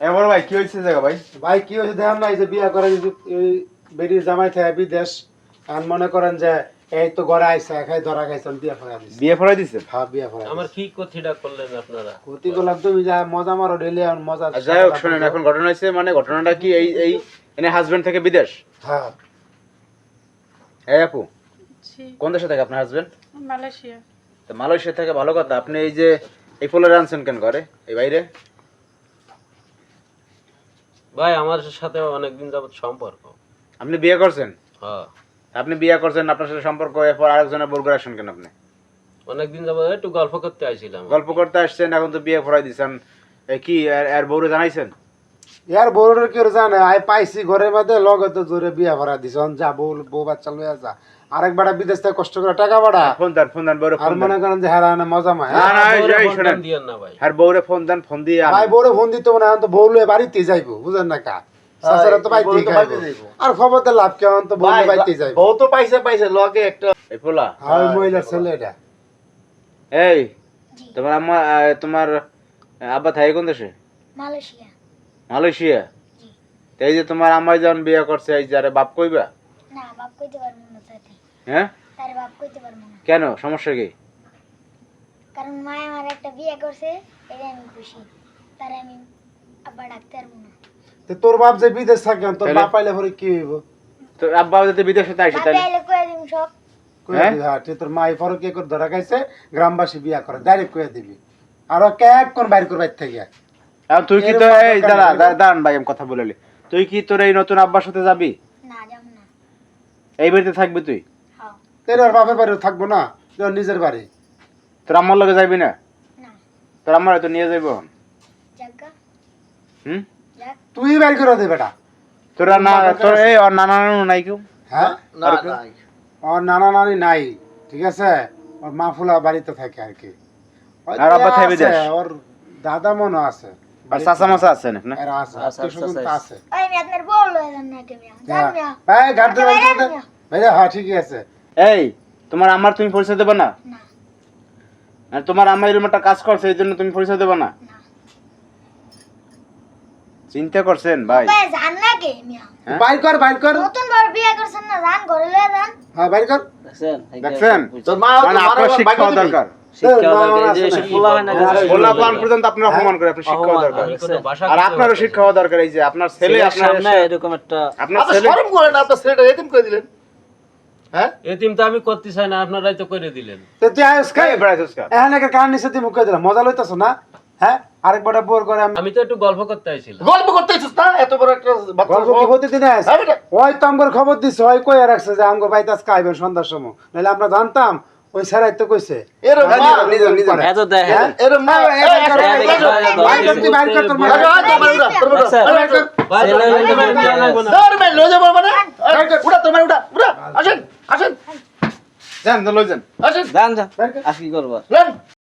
এবার ভাই কি হয়েছে জায়গা ভাই? ভাই কি হয়েছে দেখেন না এই যে বিয়া করে যদি এই বেরিয়ে জামাই থাকে বিদেশ আর মনে করেন যে এই তো ঘরে আইসা খাই ধরা খাইছে বিয়া ফেরা দিছি। বিয়ে ফরাই দিছে? হ্যাঁ বিয়া ফেরা আমার কি কথিটা করলেন আপনারা? ক্ষতি করলাম তুমি যা মজা মারো ডেলি আর মজা যাই হোক শোনেন এখন ঘটনা হয়েছে মানে ঘটনাটা কি এই এই এনে হাজবেন্ড থেকে বিদেশ? হ্যাঁ। এই আপু জি। কোন দেশে থাকে আপনার হাজবেন্ড মালয়েশিয়া। তো মালয়েশিয়া থেকে ভালো কথা আপনি এই যে এই পোলারে আনছেন কেন করে এই বাইরে? ভাই আমার সাথে অনেকদিন যাবত সম্পর্ক। আপনি বিয়ে করছেন? হ্যাঁ। আপনি বিয়ে করছেন আপনার সাথে সম্পর্ক এরপর আরেকজনের বলগুলো আসেন কেন আপনি? অনেকদিন যাবত একটু গল্প করতে আসছিলাম। গল্প করতে আসছেন এখন তো বিয়ে ফরাই দিছেন কি আর বউরে জানাইছেন? ইয়ার বউরের কি জানে? আই পাইছি ঘরের মধ্যে লগে তো জোরে বিয়া ভরা দিছে। যা বউ বউ বাচ্চা লইয়া যা আরেক বাড়া বিদেশ থেকে কষ্ট করে টাকা বাড়া ফোন দেন ফোন দেন বউরে আর মনে করেন যে হারা মজা মায় না, না, এই শোনেন। না আর বউরে ফোন দেন ফোন দিয়ে। ভাই বউরে ফোন দিতে না এখন তো বউ লয়ে বাড়িতে যাইবো বুঝেন না কা? সাসারা তো বাইতে খাইবো। আর খবর তো লাভ কেমন তো বউ বাইতে যাইবো। বউ তো পাইছে পাইছে লগে একটা এই পোলা আর ওই মহিলার ছেলে এটা। এই তোমার আম্মা তোমার আব্বা থাকে কোন দেশে? Malaysia Malaysia? তো এই যে তোমার আম্মাই যখন বিয়ে করছে এই যে আরে বাপ কইবা? না বাপ কইতে পারব না তাতে হ্যাঁ? তার বাপ কইতে পারব না। কেন? সমস্যা কি? কারণ মা আমার একটা বিয়ে করছে এটা আমি খুশি। তার আমি আব্বা ডাকতে পারব না। তো তোর বাপ যে বিদেশ থাকে তোর তাহলে? বাপ পাইলে পরে কি হইব? তো আব্বা যদি বিদেশে বাপে তাহলে? আইলে কয়ে দিম সব। হ্যাঁ? দিবি, হ্যাঁ তুই তোর মাই ফরক কে করে ধরা খাইছে গ্রামবাসী বিয়া করে ডাইরেক্ট কইয়া দিবি। আর এক কোন বাইর করবাই থেকে। আর তুই কি তো এই দাঁড়া দাঁড়ান ভাই আমি কথা বলে তুই কি তোর এই নতুন আব্বার সাথে যাবি? না যাব না। এই বাড়িতে থাকবি তুই? তোর আর বাপের বাড়ি থাকব না তোর নিজের বাড়ি। তোর আম্মার লগে যাবি না? না। তোর আম্মার তো নিয়ে যাইব হুম? তুই বাইর করে দে বেটা। তোরা না তোর এই ওর নানা নানু নাই কেউ? হ্যাঁ? আর নানা নানি নাই ঠিক আছে? ওর মা ফুলা বাড়িতে থাকে আর কি। আর আব্বা আছে, থাকে বিদেশ? ওর দাদা মনে আছে। আর চাচা মাসা আছে না? এরা আছে আচ্ছা, আত্মীয় আছে। ওই আমি আপনার বউ লয়ে যান না কেমিয়া। জান মিয়া হ্যাঁ হ্যাঁ ঠিকই আছে। এই তোমার আম্মার তুমি পরিচয় দেবে না? না। তোমার আম্মা এরকম একটা কাজ করছে এই জন্য তুমি পরিচয় দেবে না? চিন্তা করছেন ভাই? ভাই জান না কে মিয়া হ্যাঁ? বাইর কর বাইর কর। নতুন বড় বিয়ে করছেন না জান ঘরে লয়ে যান। হ্যাঁ বাইর কর। দেখছেন তোর মা মানে আপনার শিক্ষা দরকার। শিক্ষা বলা পান পর্যন্ত আপনার অপমান করে আপনার শিক্ষা দরকার। আমি কোনো ভাষা আর খুঁজে আপনারও না। শিক্ষা হওয়া দরকার এই যে আপনার ছেলে আপনার এরকম একটা আপনার ছেলে করেন আপনার ছেলেটা এতিম করে দিলেন। হ্যাঁ? এতিম তো আমি করতে চাই না আপনারাই তো করে দিলেন। তো তুই আয়স খাই এই বেড়াইছিস কেন? একটা কান নিচে তুই মুখে দিলাম মজা লইতেছ না? হ্যাঁ? আরেক বোর করে আমি তো একটু গল্প করতে আইছিলাম। গল্প করতে না? এত বড় একটা গল্প কি হতে দিনে আস হ্যাঁ ওই তো আমগর খবর দিছে ওই কই রাখছে যে আমগো বাইতে আজকে সন্ধ্যার সময়। নাহলে আমরা জানতাম ওই স্যারাই তো কইছে এর মা নিজে, নিজে। এত দেখে হ্যাঁ? এর মা মানে আসেন আসেন যান যান করবা যান